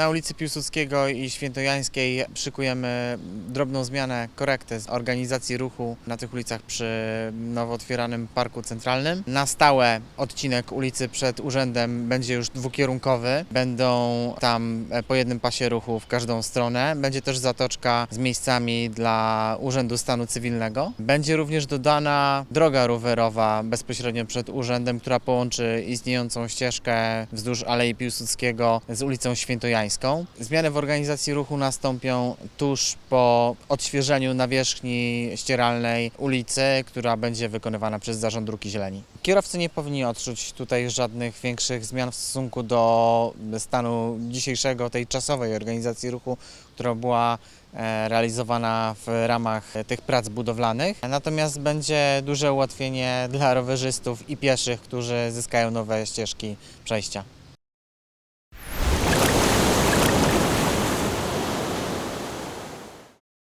Na ulicy Piłsudskiego i Świętojańskiej szykujemy drobną zmianę, korektę z organizacji ruchu na tych ulicach przy nowo otwieranym Parku Centralnym. Na stałe odcinek ulicy przed urzędem będzie już dwukierunkowy. Będą tam e, po jednym pasie ruchu w każdą stronę. Będzie też zatoczka z miejscami dla Urzędu Stanu Cywilnego. Będzie również dodana droga rowerowa bezpośrednio przed urzędem, która połączy istniejącą ścieżkę wzdłuż Alei Piłsudskiego z ulicą Świętojańską. Zmiany w organizacji ruchu nastąpią tuż po odświeżeniu nawierzchni ścieralnej ulicy, która będzie wykonywana przez Zarząd Dróg i Zieleni. Kierowcy nie powinni odczuć tutaj żadnych większych zmian w stosunku do stanu dzisiejszego, tej czasowej organizacji ruchu, która była e, realizowana w ramach tych prac budowlanych. Natomiast będzie duże ułatwienie dla rowerzystów i pieszych, którzy zyskają nowe ścieżki przejścia.